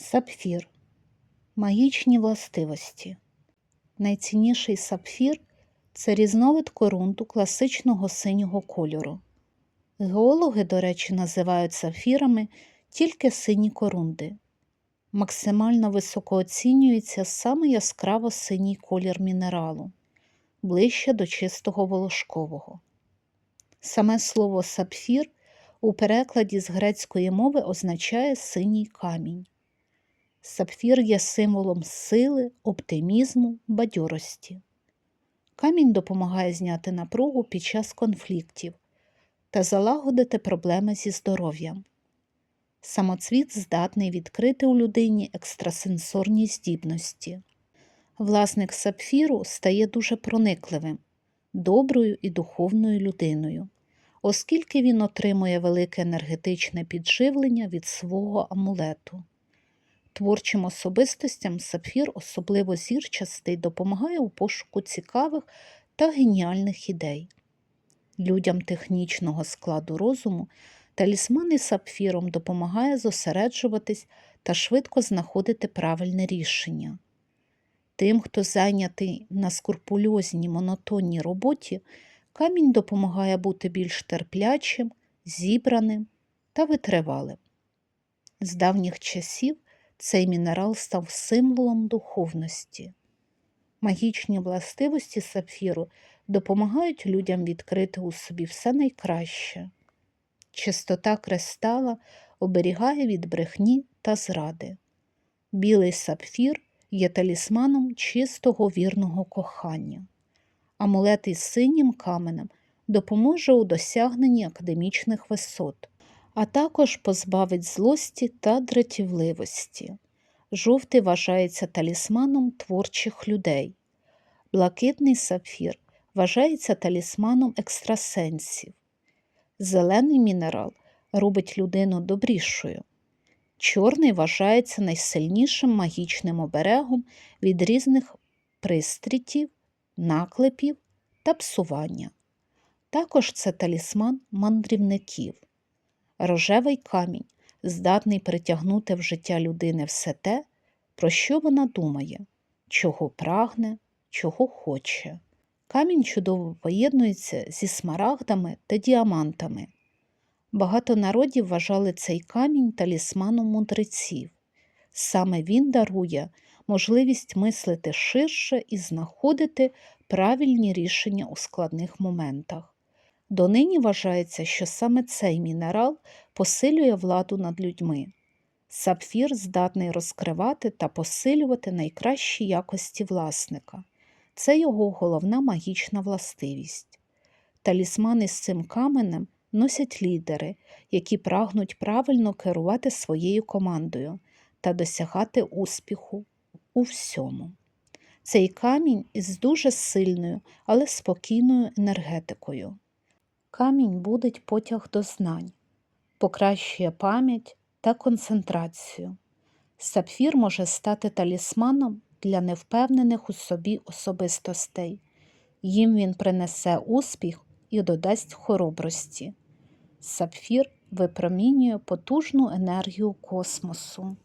Сапфір. Магічні властивості. Найцінніший сапфір це різновид корунту класичного синього кольору. Геологи, до речі, називають сапфірами тільки сині корунди. Максимально високо оцінюється саме яскраво синій колір мінералу, ближче до чистого волошкового. Саме слово сапфір у перекладі з грецької мови означає синій камінь. Сапфір є символом сили, оптимізму, бадьорості. Камінь допомагає зняти напругу під час конфліктів та залагодити проблеми зі здоров'ям. Самоцвіт здатний відкрити у людині екстрасенсорні здібності. Власник сапфіру стає дуже проникливим, доброю і духовною людиною, оскільки він отримує велике енергетичне підживлення від свого амулету. Творчим особистостям сапфір, особливо зірчастий, допомагає у пошуку цікавих та геніальних ідей. Людям технічного складу розуму талісман із сапфіром допомагає зосереджуватись та швидко знаходити правильне рішення. Тим, хто зайнятий на скрупульозній монотонній роботі, камінь допомагає бути більш терплячим, зібраним та витривалим. З давніх часів цей мінерал став символом духовності. Магічні властивості сапфіру допомагають людям відкрити у собі все найкраще. Чистота кристала оберігає від брехні та зради. Білий сапфір є талісманом чистого вірного кохання. Амулет із синім каменем допоможе у досягненні академічних висот а також позбавить злості та дратівливості. Жовтий вважається талісманом творчих людей. Блакитний сапфір вважається талісманом екстрасенсів. Зелений мінерал робить людину добрішою. Чорний вважається найсильнішим магічним оберегом від різних пристрітів, наклепів та псування. Також це талісман мандрівників. Рожевий камінь здатний притягнути в життя людини все те, про що вона думає, чого прагне, чого хоче. Камінь чудово поєднується зі смарагдами та діамантами. Багато народів вважали цей камінь талісманом мудреців. Саме він дарує можливість мислити ширше і знаходити правильні рішення у складних моментах. Донині вважається, що саме цей мінерал посилює владу над людьми. Сапфір здатний розкривати та посилювати найкращі якості власника. Це його головна магічна властивість. Талісмани з цим каменем носять лідери, які прагнуть правильно керувати своєю командою та досягати успіху у всьому. Цей камінь із дуже сильною, але спокійною енергетикою. Камінь будить потяг до знань, покращує пам'ять та концентрацію. Сапфір може стати талісманом для невпевнених у собі особистостей. Їм він принесе успіх і додасть хоробрості. Сапфір випромінює потужну енергію космосу.